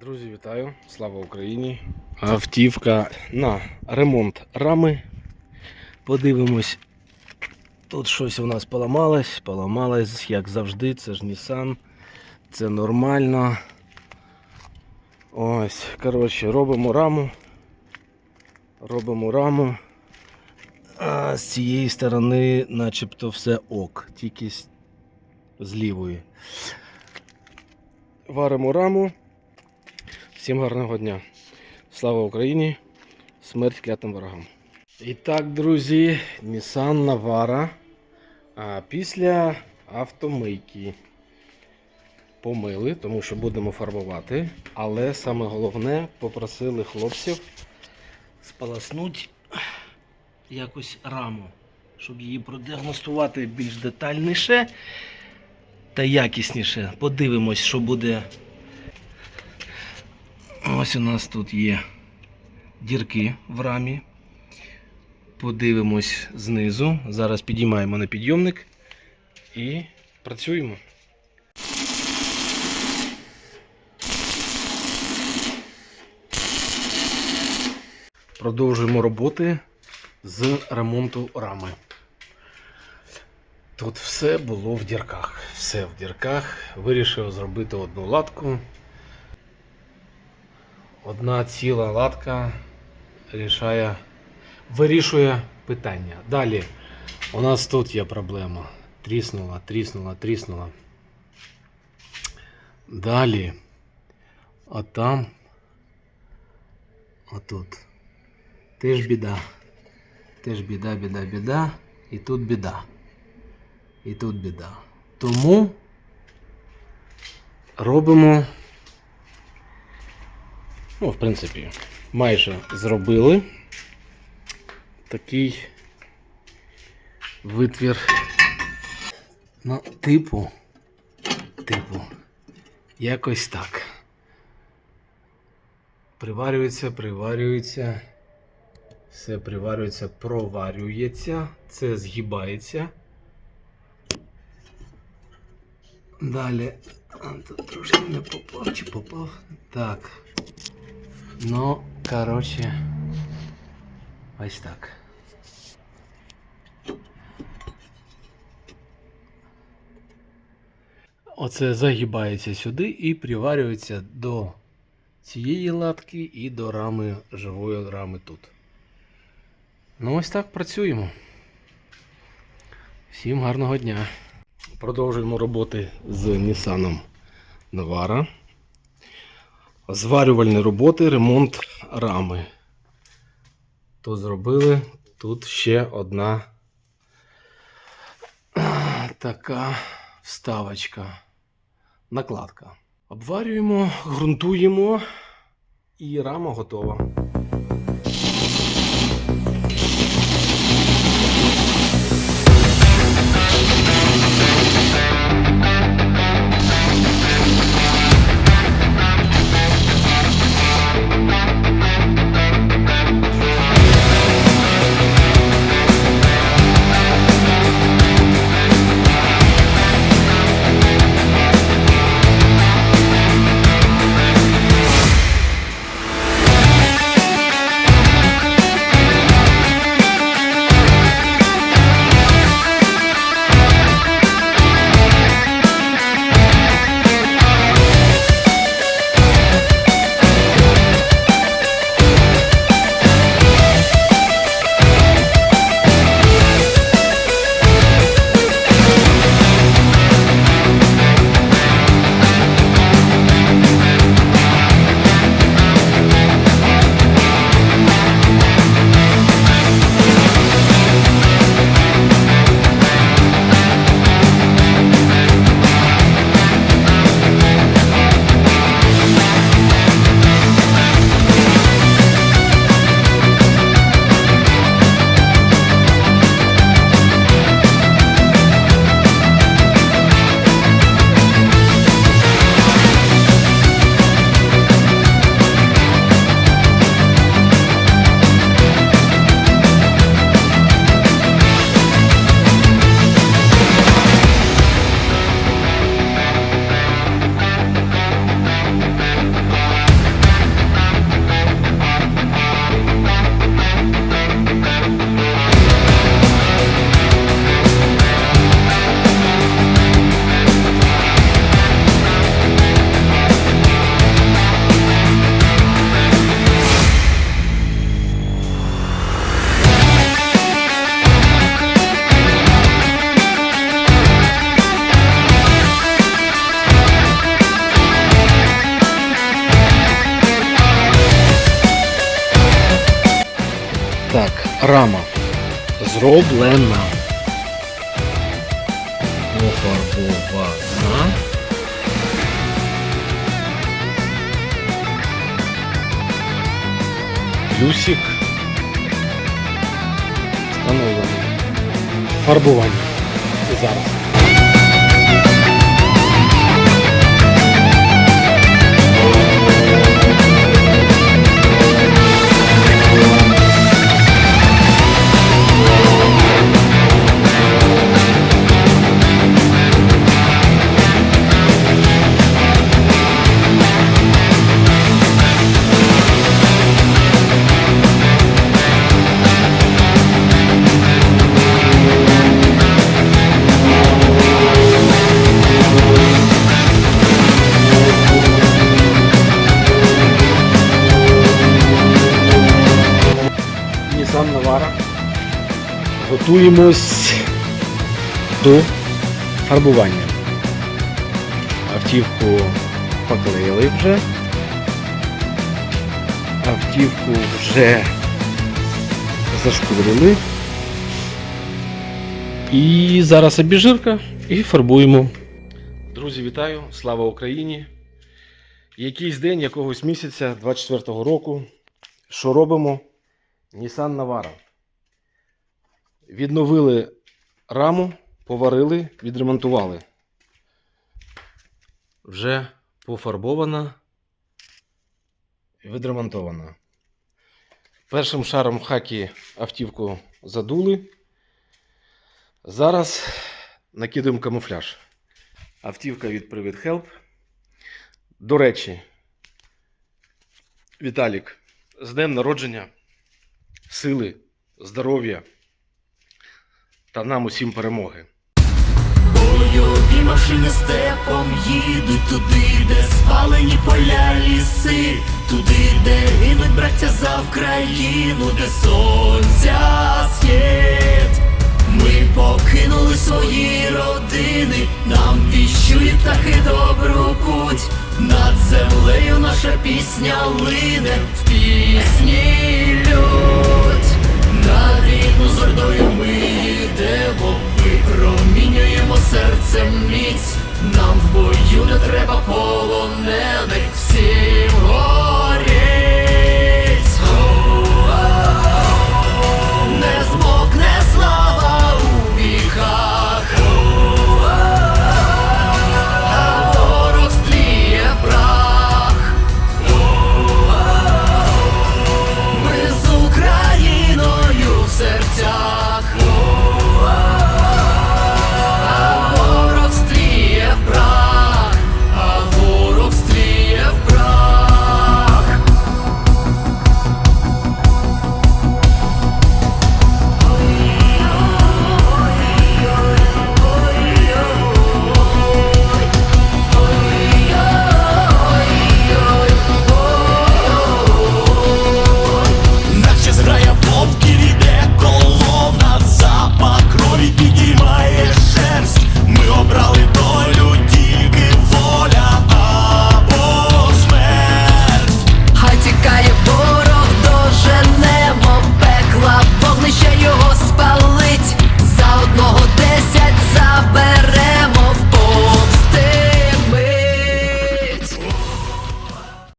Друзі, вітаю! Слава Україні! Автівка на ремонт рами. Подивимось. Тут щось у нас поламалось, поламалось, як завжди, це ж Nissan. Це нормально. Ось, коротше, робимо раму. Робимо раму. А з цієї сторони начебто все ок, тільки з, лівої. Варимо раму. Всім гарного дня. Слава Україні! Смерть клятим ворогам. І так, друзі, Nissan Navara. Після автомийки помили, тому що будемо фарбувати. Але саме головне, попросили хлопців сполоснути якось раму, щоб її продіагностувати більш детальніше та якісніше. Подивимось, що буде. Ось у нас тут є дірки в рамі. Подивимось знизу. Зараз підіймаємо на підйомник і працюємо. Продовжуємо роботи з ремонту рами. Тут все було в дірках. Все в дірках. Вирішив зробити одну латку. Одна ціла латка рішає, вирішує питання. Далі у нас тут є проблема. Тріснула, тріснула, тріснула. Далі. Отам. Отут. Теж біда. Теж біда, біда, біда. І тут біда. І тут біда. Тому робимо. Ну, в принципі, майже зробили такий витвір. Ну, типу, типу, якось так. Приварюється, приварюється. Все приварюється, проварюється, це згибається. Далі. Тут трошки не попав чи попав. Так. Ну, коротше, ось так. Оце загибається сюди і приварюється до цієї латки і до рами живої рами тут. Ну, ось так працюємо. Всім гарного дня. Продовжуємо роботи з Nissan Navara. Зварювальні роботи, ремонт рами. Тут зробили. Тут ще одна така вставочка. Накладка. Обварюємо, ґрунтуємо і рама готова. Зроблена. Пофарбована. Плюсик. Встановлений. Фарбування. Зараз. Nissan Готуємось до фарбування. Автівку поклеїли вже. Автівку вже зашкурили. І зараз обіжирка і фарбуємо. Друзі, вітаю! Слава Україні! Якийсь день якогось місяця 24-го року. Що робимо? Nissan Navara. Відновили раму, поварили, відремонтували. Вже пофарбована і відремонтована. Першим шаром хакі автівку задули. Зараз накидаємо камуфляж. Автівка від Привід Help. До речі, Віталік, з днем народження, сили, здоров'я та нам усім перемоги. Бойові машини степом їдуть туди, де спалені поля ліси, туди, де гинуть браття за Вкраїну, де сонця схід. Ми покинули свої родини, нам віщують птахи добру путь. Над землею наша пісня лине в пісні лють на рідну ордою ми йдемо, випромінюємо серцем міць, нам в бою не треба полонених всім.